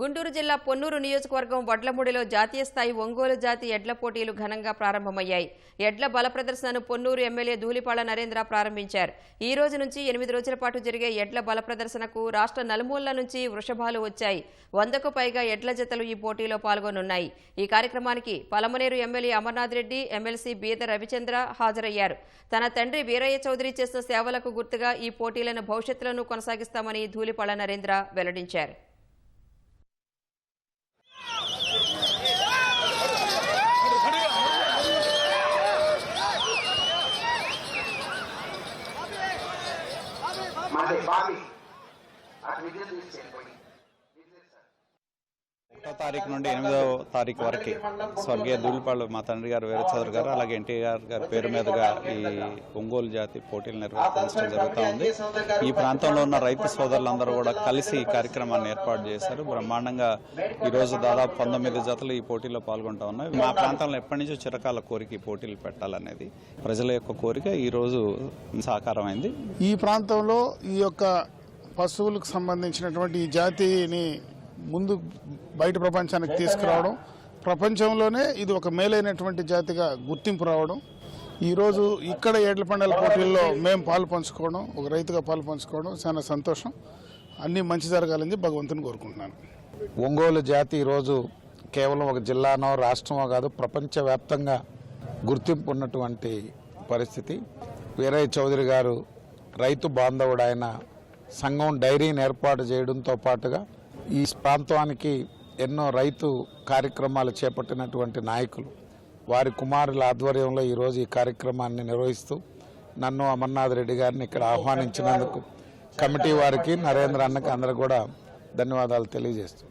గుంటూరు జిల్లా పొన్నూరు నియోజకవర్గం వడ్లమూడిలో జాతీయ స్థాయి ఒంగోలు జాతి ఎడ్ల పోటీలు ఘనంగా ప్రారంభమయ్యాయి. ఎడ్ల బల ప్రదర్శనను పొన్నూరు ఎమ్మెల్యే ధూళిపాళ నరేంద్ర ప్రారంభించారు. ఈ రోజు నుంచి ఎనిమిది రోజుల పాటు జరిగే ఎడ్ల బల ప్రదర్శనకు రాష్ట్ర నలుమూలల నుంచి వృషభాలు వచ్చాయి. వందకు పైగా ఎడ్ల జతలు ఈ పోటీలో పాల్గొనున్నాయి. ఈ కార్యక్రమానికి పలమనేరు ఎమ్మెల్యే అమర్నాథ్ రెడ్డి ఎమ్మెల్సీ బీద రవిచంద్ర హాజరయ్యారు. తన తండ్రి వీరయ్య చౌదరి చేసిన సేవలకు గుర్తుగా ఈ పోటీలను భవిష్యత్తులోనూ కొనసాగిస్తామని ధూళిపాళ నరేంద్ర వెల్లడించారు. más de papi. Admite tu ఒకటో తారీఖు నుండి ఎనిమిదవ తారీఖు వరకు స్వర్గీయ దూలిపాళ్ళు మా తండ్రి గారు వీర చౌదరి గారు అలాగే ఎన్టీఆర్ గారి పేరు మీదుగా ఈ ఒంగోలు జాతి పోటీలు నిర్వహించడం జరుగుతూ ఉంది. ఈ ప్రాంతంలో ఉన్న రైతు సోదరులందరూ కూడా కలిసి ఈ కార్యక్రమాన్ని ఏర్పాటు చేశారు. బ్రహ్మాండంగా ఈ రోజు దాదాపు పంతొమ్మిది జతలు ఈ పోటీలో పాల్గొంటా ఉన్నాయి మా ప్రాంతంలో ఎప్పటి నుంచో చిరకాల కోరిక ఈ పోటీలు పెట్టాలనేది ప్రజల యొక్క కోరిక ఈ రోజు సాకారమైంది. ఈ ప్రాంతంలో ఈ యొక్క పశువులకు సంబంధించినటువంటి ఈ జాతిని ముందు బయట ప్రపంచానికి తీసుకురావడం ప్రపంచంలోనే ఇది ఒక మేలైనటువంటి జాతిగా గుర్తింపు రావడం ఈరోజు ఇక్కడ ఏడ్ల పండుగల పోటీల్లో మేము పాలు పంచుకోవడం ఒక రైతుగా పాలు పంచుకోవడం చాలా సంతోషం. అన్నీ మంచి జరగాలని భగవంతుని కోరుకుంటున్నాను. ఒంగోలు జాతి ఈరోజు కేవలం ఒక జిల్లానో రాష్ట్రమో కాదు ప్రపంచవ్యాప్తంగా గుర్తింపు ఉన్నటువంటి పరిస్థితి. వీరయ్య చౌదరి గారు రైతు బాంధవుడు ఆయన సంఘం డైరీని ఏర్పాటు చేయడంతో పాటుగా ఈ ప్రాంతానికి ఎన్నో రైతు కార్యక్రమాలు చేపట్టినటువంటి నాయకులు. వారి కుమారుల ఆధ్వర్యంలో ఈరోజు ఈ కార్యక్రమాన్ని నిర్వహిస్తూ నన్ను అమర్నాథ్ రెడ్డి గారిని ఇక్కడ ఆహ్వానించినందుకు కమిటీ వారికి నరేంద్ర అన్నకి అందరూ కూడా ధన్యవాదాలు తెలియజేస్తూ